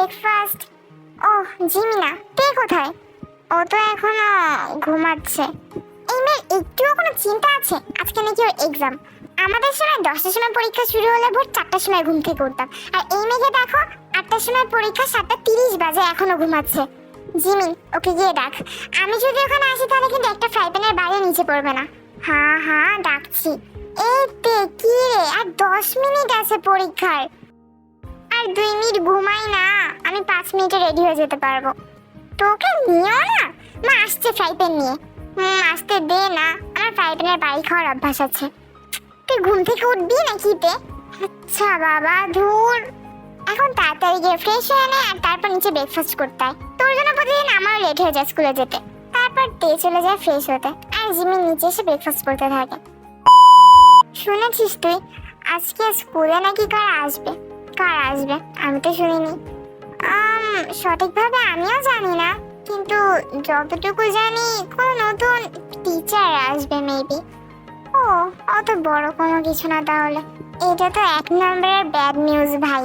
Breakfast ও জিমিনা তে কোথায়? ও তো এখনও ঘুমাচ্ছে। এই মেয়ের একটুও কোনো চিন্তা আছে? আজকে নাকি ওর এক্সাম আমাদের সময় দশটার সময় পরীক্ষা শুরু হলে ভোর চারটার সময় ঘুম থেকে উঠতাম। আর এই মেয়েকে দেখো, আটটার সময় পরীক্ষা সাতটা তিরিশ বাজে এখনও ঘুমাচ্ছে। জিমিন ওকে গিয়ে ডাক আমি যদি ওখানে আসি তাহলে কিন্তু একটা ফ্রাই প্যানের বাইরে নিচে পড়বে না। হ্যাঁ হ্যাঁ ডাকছি। এই তে, কি রে? আর দশ মিনিট আছে পরীক্ষার। আর দুই মিনিট ঘুমাই না, আমি পাঁচ মিনিটে রেডি হয়ে যেতে পারব। তোকে নিও না, মা আসছে ফ্রাই প্যান নিয়ে। হুম, আসতে দে না, আমার ফ্রাই প্যানের বাড়ি খাওয়ার অভ্যাস আছে। তুই ঘুম থেকে উঠবি নাকি তে? আচ্ছা বাবা, ধুর। এখন তাড়াতাড়ি গিয়ে ফ্রেশ হয়ে নে আর তারপর নিচে ব্রেকফাস্ট করতে হয় তোর জন্য প্রতিদিন আমারও লেট হয়ে যায় স্কুলে যেতে। তারপর তে চলে যায় ফ্রেশ হতে। আর জিমি নিচে এসে ব্রেকফাস্ট করতে থাকে। শুনেছিস তুই? আজকে স্কুলে নাকি কার আসবে? কার আসবে? আমি তো শুনিনি। সঠিকভাবে আমিও জানি না। কিন্তু যতটুকু জানি, কোনো নতুন টিচার আসবে মেবি ও, অত বড় কোনো কিছু না তাহলে। এটা তো এক নম্বরের ব্যাড নিউজ ভাই।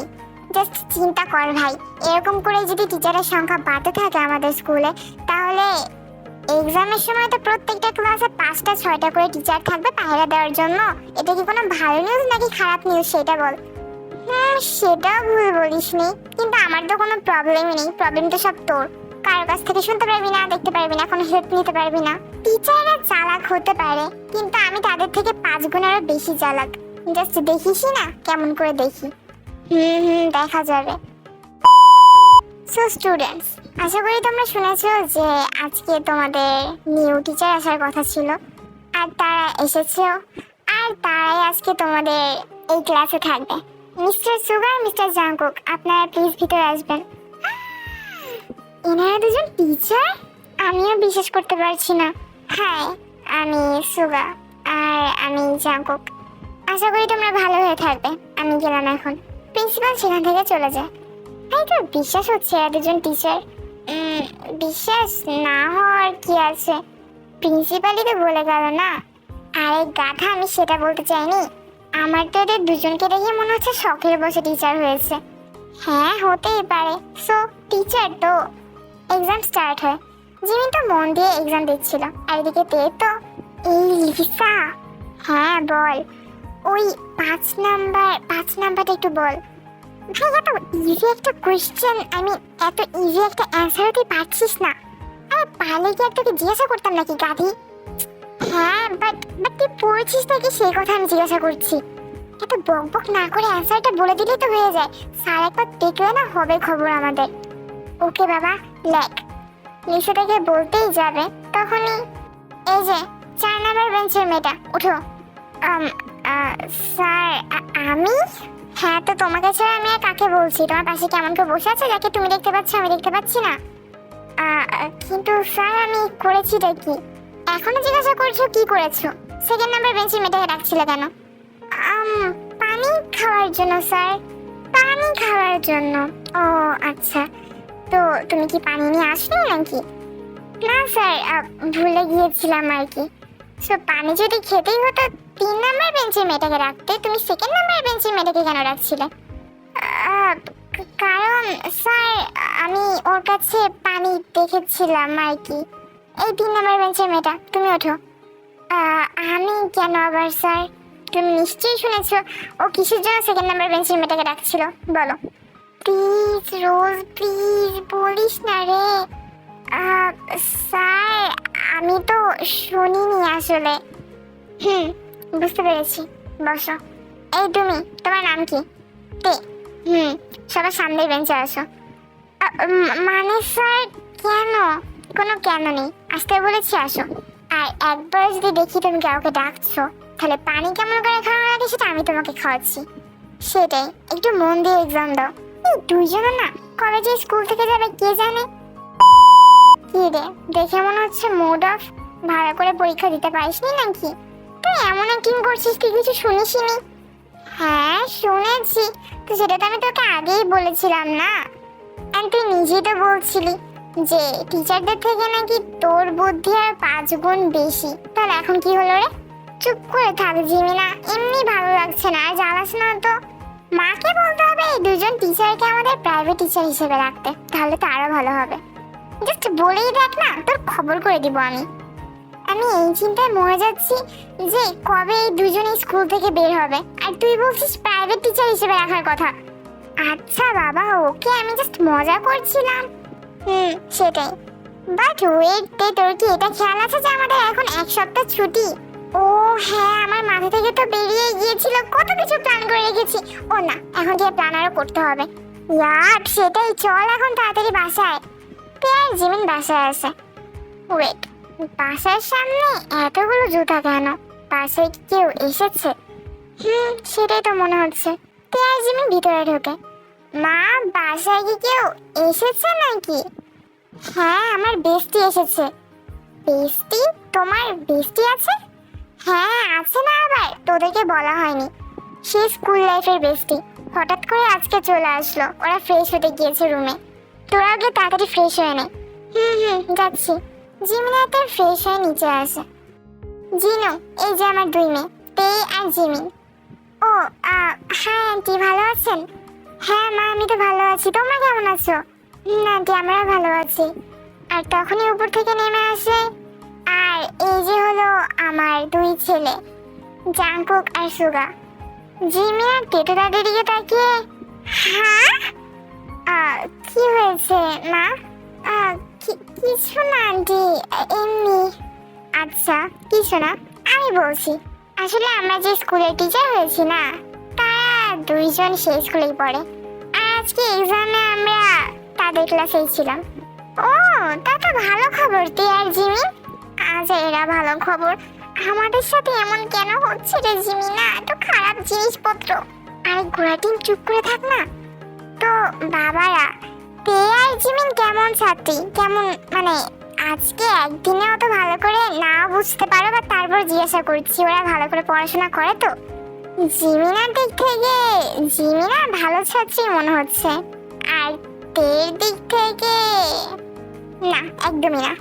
জাস্ট চিন্তা কর ভাই। এরকম করে যদি টিচারের সংখ্যা বাড়তে থাকে আমাদের স্কুলে তাহলে এক্সামের সময় তো প্রত্যেকটা ক্লাসে পাঁচটা, ছয়টা করে টিচার থাকবে পাহারা দেওয়ার জন্য। এটা কি কোনো ভালো নিউজ নাকি খারাপ নিউজ সেটা বল। হুম সেটাও ভুল বলিস নি। কিন্তু আমার তো কোনো প্রবলেমই নেই। প্রবলেম তো সব তোর। কারোর কাছ থেকে শুনতে পারবি না, দেখতে পারবি না, কোনো হেল্প নিতে পারবি না। টিচাররা চালাক হতে পারে, কিন্তু আমি তাদের থেকে পাঁচ গুণেরও বেশি চালাক। জাস্ট দেখিসই না, কেমন করে দেখি। হুম হুম, দেখা যাবে। সো স্টুডেন্টস আশা করি তোমরা শুনেছো যে আজকে তোমাদের নিউ টিচার আসার কথা ছিল। আর তারা এসেছেও। আর তারাই আজকে তোমাদের এই ক্লাসে থাকবে। মিস্টার সুগার, মিস্টার জাংকুক, আপনারা প্লিজ ভিতরে আসবেন। এনারা দুজন টিচার আমিও বিশ্বাস করতে পারছি না। হ্যাঁ আমি সুগা আর আমি জাংকুক। আশা করি তোমরা ভালো হয়ে থাকবে। আমি গেলাম এখন। প্রিন্সিপাল সেখান থেকে চলে যায়। এই তো বিশ্বাস হচ্ছে এরা দুজন টিচার বিশ্বাস না হওয়ার কি আছে? প্রিন্সিপালই তো বলে গেল না। আরে গাধা, আমি সেটা বলতে চাইনি। আমার তো এদের দুজনকে দেখে মনে হচ্ছে শখের বসে টিচার হয়েছে। হ্যাঁ হতেই পারে। সো টিচার তো এক্সাম স্টার্ট হয়। জিমি তো মন দিয়ে এক্সাম দিচ্ছিল। আর এদিকে তে তো এই লিসা হ্যাঁ বল। ওই পাঁচ নাম্বার, পাঁচ নাম্বারটা একটু বল। ভাই, এত ইজি একটা কোয়েশ্চেন আমি এত ইজি একটা অ্যান্সার তুই পারছিস না। আরে পারলে কি আর তোকে জিজ্ঞাসা করতাম নাকি, গাধি? বাট তুই পড়ছিস নাকি সেই কথা আমি জিজ্ঞাসা করছি? এত বক বক না করে অ্যান্সারটা বলে দিলেই তো হয়ে যায়। স্যার একবার দেখলে না হবে খবর আমাদের। ওকে বাবা লেখ লিসাটাকে বলতেই যাবে, তখনই এই যে, চার নাম্বার বেঞ্চের মেয়েটা উঠো স্যার আমি? হ্যাঁ তো তোমাকে ছাড়া আমি আর কাকে বলছি? তোমার পাশে কেমন কেউ বসে আছে যাকে তুমি দেখতে পাচ্ছ, আমি দেখতে পাচ্ছি না? কিন্তু স্যার, আমি করেছিটা কি এখনও জিজ্ঞাসা করছ কি করেছ? সেকেন্ড নাম্বার বেঞ্চে মেয়েটাকে ডাকছিলে কেন? পানি খাওয়ার জন্য, স্যার। পানি খাওয়ার জন্য। ও আচ্ছা। তো তুমি কি পানি নিয়ে আসলে নাকি? না, স্যার ভুলে গিয়েছিলাম আর কি। সো পানি যদি খেতেই হতো, তিন নাম্বার বেঞ্চে মেয়েটাকে রাখতে তুমি সেকেন্ড নাম্বার বেঞ্চে মেয়েটাকে কেন রাখছিলে? কারণ, স্যার, আমি ওর কাছে পানি দেখেছিলাম আর কি। এই তিন নাম্বার বেঞ্চের মেয়েটা, তুমি ওঠো। আমি কেন আবার, স্যার? তুমি নিশ্চয়ই শুনেছো, ও কিসের জন্য সেকেন্ড নাম্বার বেঞ্চের মেয়েটাকে ডাকছিল? বলো। প্লিজ রোজ প্লিজ বলিস না রে। স্যার, আমি তো শুনিনি আসলে। হুম, বুঝতে পেরেছি। বসো। এই তুমি, তোমার নাম কি? তে। হুম, সবার সামনের বেঞ্চে আসো। মানে স্যার, কেন? কোনো কেন নেই। আসতে বলেছি আসো। আর একবার যদি দেখি তুমি কাউকে ডাকছো, তাহলে পানি কেমন করে খাওয়ানো লাগে সেটা আমি তোমাকে খাওয়াচ্ছি। সেটাই, একটু মন দিয়ে এক্সাম দাও। দুইজনে না কলেজে স্কুল থেকে যাবে কে জানে? কি রে, দেখে মনে হচ্ছে মুড অফ ভালো করে পরীক্ষা দিতে পারিসনি নাকি? তুই এমন অ্যাক্টিং করছিস তুই কিছু শুনিসনি? হ্যাঁ শুনেছি। তো সেটা তো আমি তোকে আগেই বলেছিলাম না। আর তুই নিজেই তো বলছিলি যে টিচারদের থেকে নাকি তোর বুদ্ধি আর পাঁচ গুণ বেশি। তাহলে এখন কি হলো রে? চুপ করে থাক, জিমিনা। এমনি ভালো লাগছে না, আর জ্বালাস না তো। মাকে বলতে হবে এই দুজন টিচারকে আমাদের প্রাইভেট টিচার হিসেবে রাখতে। তাহলে তো আরও ভালো হবে। জাস্ট বলেই দেখ না, তোর খবর করে দিব আমি। আমি এই চিন্তায় মরে যাচ্ছি যে, কবে এই দুজনে স্কুল থেকে বের হবে। আর তুই বলছিস প্রাইভেট টিচার হিসেবে রাখার কথা। আচ্ছা বাবা, ওকে আমি জাস্ট মজা করছিলাম। হুম, সেটাই। বাট ওয়েট দে তোর কি এটা খেয়াল আছে যে আমাদের এখন এক সপ্তাহ ছুটি? ও হ্যাঁ আমার মাথা থেকে তো বেরিয়ে গিয়েছিল। কত কিছু প্ল্যান করে রেখেছি। ও না, এখন কি প্ল্যান আরও করতে হবে। ইয়ার সেটাই, চল এখন তাড়াতাড়ি বাসায়। পেয়ার জিমিন বাসায় আছে। ওয়েট বাসার সামনে এতগুলো জুতা কেন? বাসায় কেউ এসেছে? হুম, সেটাই তো মনে হচ্ছে। পেয়ার জিমিন ভিতরে ঢোকে। মা, বাসায় কি কেউ এসেছে নাকি? হ্যাঁ আমার বেস্টি এসেছে। বেস্টি? তোমার বেস্টি আছে? হ্যাঁ আছে না আবার, তোদেরকে বলা হয়নি। সে স্কুল লাইফের বেস্টি। হঠাৎ করে আজকে চলে আসলো। ওরা ফ্রেশ হতে গিয়েছে রুমে তোরা আগে তাড়াতাড়ি ফ্রেশ হয়ে নে। হুম হুম, যাচ্ছি। জিমিনাতে ফ্রেশ হয়ে নিচে আসে। জিনো, এই যে আমার দুই মেয়ে তে আর জিমিন ও হ্যাঁ আন্টি, ভালো আছেন? হ্যাঁ মা, আমি তো ভালো আছি। তোমরা কেমন আছো? হুম আন্টি আমরা ভালো আছি। আর তখনই উপর থেকে নেমে আসে। আর এই যে হলো আমার দুই ছেলে, জাংকুক আর সুগা। জিমিয়া টেটু দাদির দিকে তাকিয়ে হ্যাঁ? কি হয়েছে মা? কিছু না আন্টি, এমনি। আচ্ছা কিছু না, আমি বলছি। আসলে আমরা যে স্কুলের টিচার হয়েছি না দুইজন সেই স্কুলেই পড়ে। আজকে এক্সামে আমরা তাদের ক্লাসেই ছিলাম। ও, তা তো ভালো খবর তুই আর জিমি। আজ এরা ভালো খবর। আমাদের সাথে এমন কেন হচ্ছে রে জিমি না? এত খারাপ জিনিসপত্র। আর ঘোড়াটিন চুপ করে থাক না। তো বাবারা, তে আর জিমিন কেমন ছাত্রী? কেমন মানে আজকে একদিনে অত ভালো করে না বুঝতে পারো বা তারপর জিজ্ঞাসা করছি, ওরা ভালো করে পড়াশোনা করে তো? জিমিনার দিক থেকে জিমিনা ভালো ছাত্রী মনে হচ্ছে। আর তের দিক থেকে, না, একদমই না।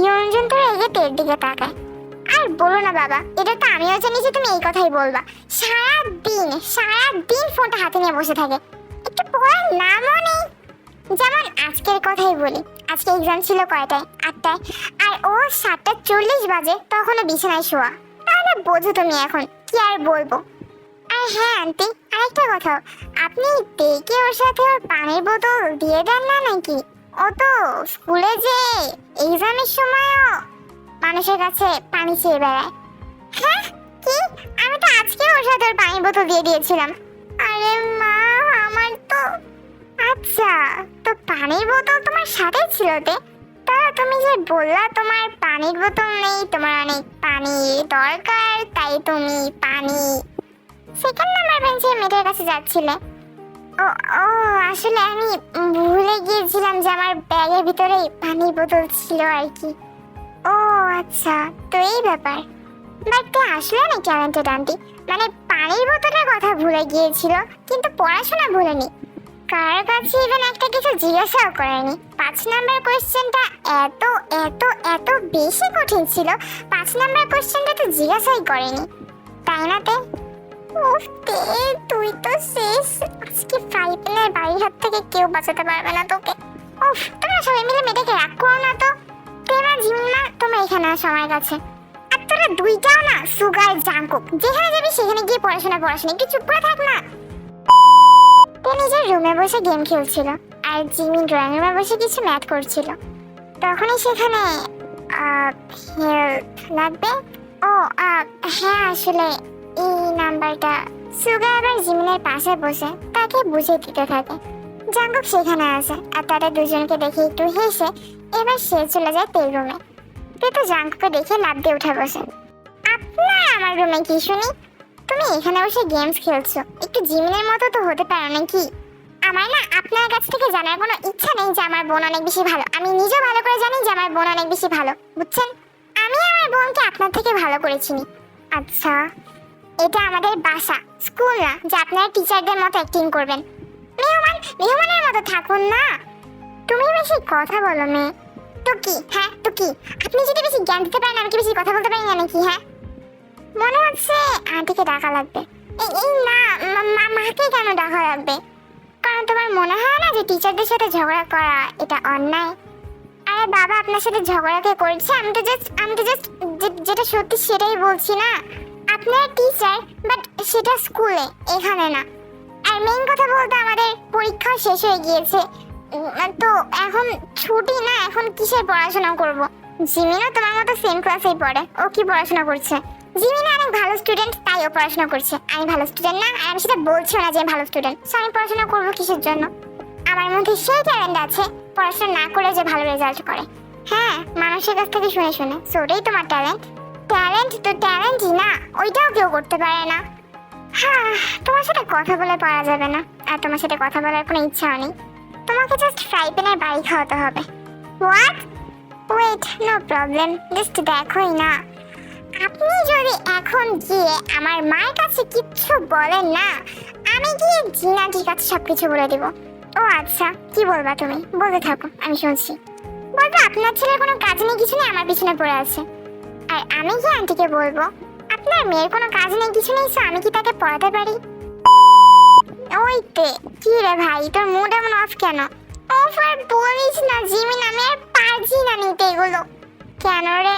ইয়ঞ্জন তো রেগে তের দিকে তাকায়। আর বলো না বাবা, এটা তো আমিও জানি যে তুমি এই কথাই বলবা। সারা দিন সারা দিন ফোনটা হাতে নিয়ে বসে থাকে। একটু পড়ার নামও নেই। যেমন আজকের কথাই বলি, আজকে এক্সাম ছিল কয়টায়? আটটায়। আর ও সাতটা চল্লিশ বাজে, তখনও বিছানায় শোয়া। তাহলে বোঝো তুমি এখন, কি আর বলব? আর হ্যাঁ আন্টি। আরেকটা কথা। আপনি দেখে ওর সাথে ওর পানির বোতল দিয়ে দেন না নাকি? ও তো স্কুলে যে এক্সামের সময়ও মানুষের কাছে পানি চেয়ে বেড়ায়। হ্যাঁ? কি? আমি তো আজকে ওর সাথে ওর পানির বোতল দিয়ে দিয়েছিলাম। আরে মা, আমার তো আচ্ছা তো পানির বোতল তোমার সাথে ছিল তে? তা তুমি যে বললা তোমার পানির বোতল নেই, তোমার অনেক পানি দরকার, তাই তুমি পানি সেকেন্ড নাম্বার বেঞ্চের মেয়েটার কাছে যাচ্ছিলে? ও ও, আসলে আমি ভুলে গিয়েছিলাম যে আমার ব্যাগের ভিতরে পানির বোতল ছিল আর কি। ও আচ্ছা তো এই ব্যাপার। বাট আসলে না ট্যালেন্টেড আন্টি মানে পানির বোতলের কথা ভুলে গিয়েছিল, কিন্তু পড়াশোনা ভুলেনি। কার কাছে ইভেন একটা কিছু জিজ্ঞাসাও করেনি। পাঁচ নাম্বার কোয়েশ্চেনটা এত এত এত বেশি কঠিন ছিল, পাঁচ নাম্বার কোয়েশ্চেনটা তো জিজ্ঞাসাই করেনি। তাই না তে? উফ তে তুই তো শেষ। আজকে ফাইভ বাড়ির হাত থেকে কেউ বাঁচাতে পারবে না তোকে। উফ, তোমরা সবাই মিলে মেয়েটাকে রাগ করো না তো। তেমা জিমিমা তোমরা এখানে আসো আমার কাছে। আর তোরা দুইটাও না, সুগার, জাঙ্কুক। যেখানে যাবি সেখানে গিয়ে পড়াশোনা পড়াশোনা একটু চুপ করে থাক না। তে নিজের রুমে বসে গেম খেলছিল, আর জিমি ড্রয়িং রুমে বসে কিছু ম্যাথ করছিল। তখনই সেখানে লাগবে? ও হ্যাঁ আসলে এই নাম্বারটা সুগা আবার জিমিনের পাশে বসে তাকে বুঝে দিতে থাকে। জাঙ্কুক সেখানে আছে আর তারা দুজনকে দেখে একটু হেসে এবার সে চলে যায় তেল রুমে তে তো দেখে লাভ দিয়ে উঠে বসে। আপনার আমার রুমে কি শুনি? তুমি এখানে বসে গেমস খেলছো। একটু জিমিনের মতো তো হতে পারো নাকি? আমার না আপনার কাছ থেকে জানার কোনো ইচ্ছা নেই যে আমার বোন অনেক বেশি ভালো। আমি নিজেও ভালো করে জানি যে আমার বোন অনেক বেশি ভালো। বুঝছেন? আমি আমার বোনকে আপনার থেকে ভালো করে চিনি। আচ্ছা। এটা আমাদের বাসা, স্কুল না, যে আপনারা টিচারদের মতো অ্যাক্টিং করবেন। মেহমান, মেহমানের মতো থাকুন না। তুমি বেশি কথা বলো মেয়ে। তো কি হ্যাঁ তো কি? আপনি যদি বেশি জ্ঞান দিতে পারেন, আমি কি বেশি কথা বলতে পারি না নাকি হ্যাঁ? মনে হচ্ছে আন্টিকে ডাকা লাগবে। এই- না মাকে কেন ডাকা লাগবে? কারণ তোমার মনে হয় না যে টিচারদের সাথে ঝগড়া করা এটা অন্যায়? আরে বাবা, আপনার সাথে ঝগড়া কে করেছে? আমি তো জাস্ট আমি তো জাস্ট যেটা সত্যি সেটাই বলছি না। আপনার টিচার বাট সেটা স্কুলে এখানে না। আর মেইন কথা বলতে আমাদের পরীক্ষা শেষ হয়ে গিয়েছে। তো এখন ছুটি না, এখন কিসের পড়াশোনা করব? জিমিনও তোমার মতো সেম ক্লাসেই পড়ে, ও কি পড়াশোনা করছে? জিমিনা অনেক ভালো স্টুডেন্ট তাই ও পড়াশোনা করছে। আমি ভালো স্টুডেন্ট না, আর আমি সেটা বলছিও না যে ভালো স্টুডেন্ট আমি পড়াশোনা করব কিসের জন্য? আমার মধ্যে সেই ট্যালেন্ট আছে, পড়াশোনা না করে যে ভালো রেজাল্ট করে। হ্যাঁ মানুষের কাছ থেকে শুনে শুনে সো ওটাই তোমার ট্যালেন্ট ট্যালেন্ট তো ট্যালেন্টই না, ওইটাও কেউ করতে পারে না। হ্যাঁ তোমার সাথে কথা বলে পারা যাবে না। আর তোমার সাথে কথা বলার কোনো ইচ্ছাও নেই। তোমাকে জাস্ট ফ্রাই প্যানের বাড়ি খাওয়াতে হবে। What wait no problem just দেখোই না। আপনি যদি এখন গিয়ে আমার মায়ের কাছে কিচ্ছু বলেন না, আমি গিয়ে জিনাটির কাছে সবকিছু বলে দেব। ও আচ্ছা কি বলবা তুমি? বলতে থাকো, আমি শুনছি। বলব আপনার ছেলের কোনো কাজ নেই, কিছু নেই, আমার পিছনে পড়ে আছে। আর আমি কি আন্টিকে বলব। আপনার মেয়ের কোনো কাজ নেই, কিছু নেই আমি কি তাকে পড়াতে পারি? ওই তে, কি রে ভাই, তোর মুড এমন অফ কেন? অফ আর বলিস না জিমিন আমি আর পারছি না নিতে এগুলো। কেন রে?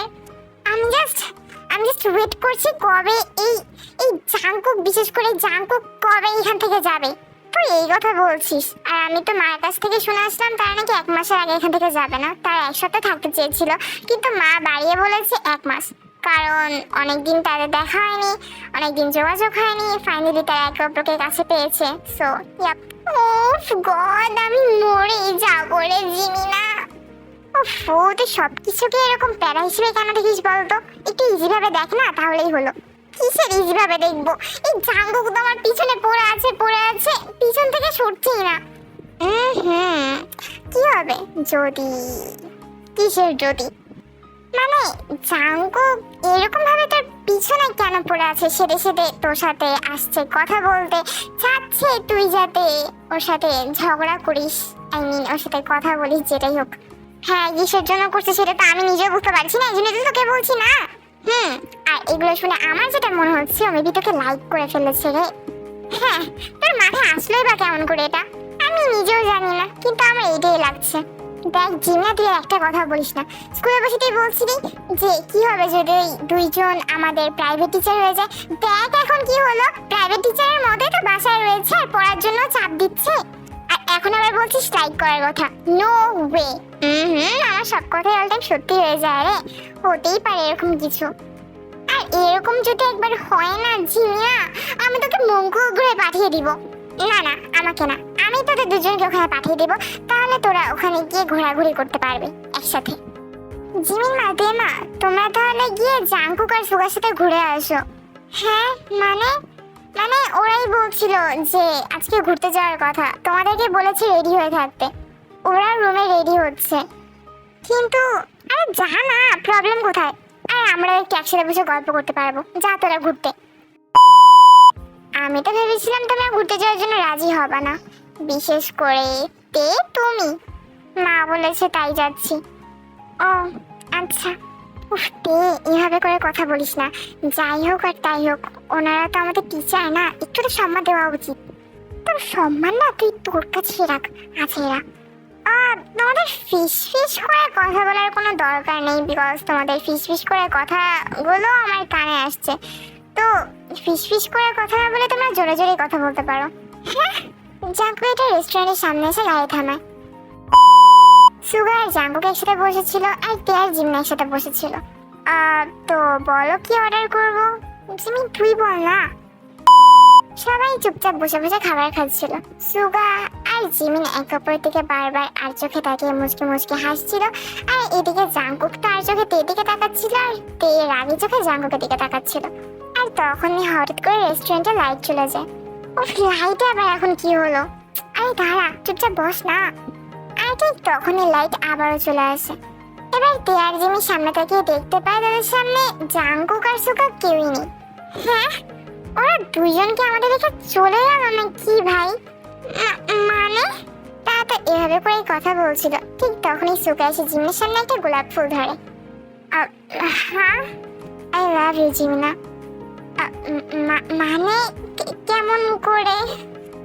আমি জাস্ট আমি জাস্ট ওয়েট করছি কবে এই এই জাঙ্কুক বিশেষ করে জাঙ্কুক কবে এখান থেকে যাবে? তুই এই কথা বলছিস? আর আমি তো মায়ের কাছ থেকে শুনে আসলাম, তারা নাকি এক মাসের আগে এখান থেকে যাবে না। তারা এক সপ্তাহ থাকতে চেয়েছিল, কিন্তু মা বাড়িয়ে বলেছে এক মাস। কারণ অনেকদিন তাদের দেখা হয়নি, অনেকদিন যোগাযোগ হয়নি ফাইনালি তারা একে অপরকে কাছে পেয়েছে। সো ওফ গড আমি মরে যাব রে জিমিনা। ওফো তুই সব কিছুকে এরকম প্যারা হিসেবে কেন দেখিস বলতো? একটু ইজি ভাবে দেখ না, তাহলেই হলো। কিসের ইজি ভাবে দেখব? এই জাঙ্গুক তো আমার পিছনে পড়ে আছে পিছন না হুম কি হবে? যদি, কিসের যদি? মানে জাঙ্কুক এরকম ভাবে তোর পিছনে কেন পড়ে আছে? সেদে সেদে তোর সাথে আসছে কথা বলতে। চাচ্ছে তুই যাতে ওর সাথে ঝগড়া করিস। আই মিন ওর সাথে কথা বলিস, যেটাই হোক। হ্যাঁ কিসের জন্য করছে সেটা তো আমি নিজেও বুঝতে পারছি না, এই জন্য তো তোকে বলছি না। হুম, আর এগুলো শুনে আমার যেটা মনে হচ্ছে, ও মেবি তোকে লাইক করে ফেলেছে রে। হ্যাঁ তোর মাথায় আসলোই বা কেমন করে এটা? আমি নিজেও জানি না কিন্তু আমার এটাই লাগছে। দেখ জিমিয়া তুই একটা কথা বলিস না। স্কুলে বসে তুই বলছিলি যে কি হবে যদি ওই দুইজন আমাদের প্রাইভেট টিচার হয়ে যায়? দেখ এখন কি হলো প্রাইভেট টিচারের মধ্যে তো বাসায় রয়েছে আর পড়ার জন্য চাপ দিচ্ছে। আর এখন আবার বলছিস স্ট্রাইক করার কথা। নো ওয়ে হুম আমার সব কথাই অল টাইম সত্যি হয়ে যায় রে। হতেই পারে এরকম কিছু। এরকম যদি একবার হয় না জিমিয়া আমি তোকে মঙ্গল গ্রহে পাঠিয়ে দিব। না না, আমাকে না। আমি তোদের দুজনকে ওখানে পাঠিয়ে দেব, তাহলে তোরা ওখানে গিয়ে ঘোরাঘুরি করতে পারবে একসাথে। জিমিন মা দে মা, তোমরা তাহলে গিয়ে জাঙ্কুক আর সুগার সাথে ঘুরে আসো। হ্যাঁ মানে? মানে ওরাই বলছিল যে আজকে ঘুরতে যাওয়ার কথা। তোমাদেরকে বলেছে রেডি হয়ে থাকতে। ওরা রুমে রেডি হচ্ছে। কিন্তু, আরে যা না প্রবলেম কোথায়? আমরা একটু একসাথে বসে গল্প করতে পারব। যা তোরা ঘুরতে। আমি তো ভেবেছিলাম তোমরা ঘুরতে যাওয়ার জন্য রাজি হবা না। বিশেষ করে তে তুমি। মা বলেছে তাই যাচ্ছি। ও আচ্ছা। উফ তে এভাবে করে কথা বলিস না। যাই হোক আর তাই হোক ওনারা তো আমাদের টিচার না একটু তো সম্মান দেওয়া উচিত। তোর সম্মান না তুই তোর কাছে রাখ। আছে রাখ আহ, তোমাদের ফিস ফিস করে কথা বলার কোনো দরকার নেই বিকজ তোমাদের ফিস ফিস করে কথাগুলো আমার কানে আসছে। তো ফিস ফিস করে কথা না বলে তোমরা জোরে জোরে কথা বলতে পারো। হ্যাঁ জাঙ্কু এটা রেস্টুরেন্টের সামনে এসে গাড়ি থামায়। সুগার আর জাঙ্কুক একসাথে বসেছিল আর তে আর জিমনা একসাথে বসেছিল। তো বলো কি অর্ডার করব? জিমি তুই বল না। সবাই চুপচাপ বসে বসে খাবার খাচ্ছিল। সুগা আর জিমিন এক অপরের দিকে বারবার আর চোখে তাকিয়ে মুচকে মুচকে হাসছিল। আর এদিকে জাঙ্কুক তো আর চোখে তে দিকে তাকাচ্ছিল আর তে রাগি চোখে জাঙ্কুকের দিকে তাকাচ্ছিল। আর তখনই হঠাৎ করে রেস্টুরেন্টে লাইট চলে যায়। ও লাইটে আবার এখন কি হলো? আরে দাঁড়া, চুপচাপ বস না। আর ঠিক তখনই লাইট আবারও চলে আসে। এবার তে আর জিমি সামনে তাকিয়ে দেখতে পায় তাদের সামনে জাঙ্কুক আর সুকা কেউই নেই। হ্যাঁ? ওরা দুজনকে আমাদের রেখে চলে গেল না কি ভাই? মানে? তা তো এভাবে করে কথা বলছিল। ঠিক তখনই সুকা এসে জিমের সামনে একটা গোলাপ ফুল ধরে। হ্যাঁ আই লাভ ইউ, জিমিনা। মানে কেমন করে?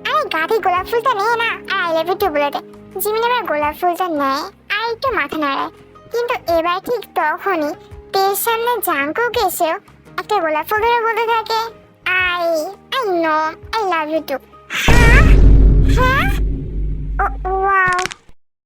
আরে গাধি গোলাপ ফুলটা নেই না, আর আই লাভ ইউ টু বলে দে। জিমিন এবার গোলাপ ফুলটা নেয়, আর একটু মাথা নাড়ায়। কিন্তু এবার ঠিক তখনই তের সামনে জাঙ্কুক এসেও একটা গোলাপ ফুল ধরে বলে থাকে। I I know I love you too. Huh? Huh? Oh, wow.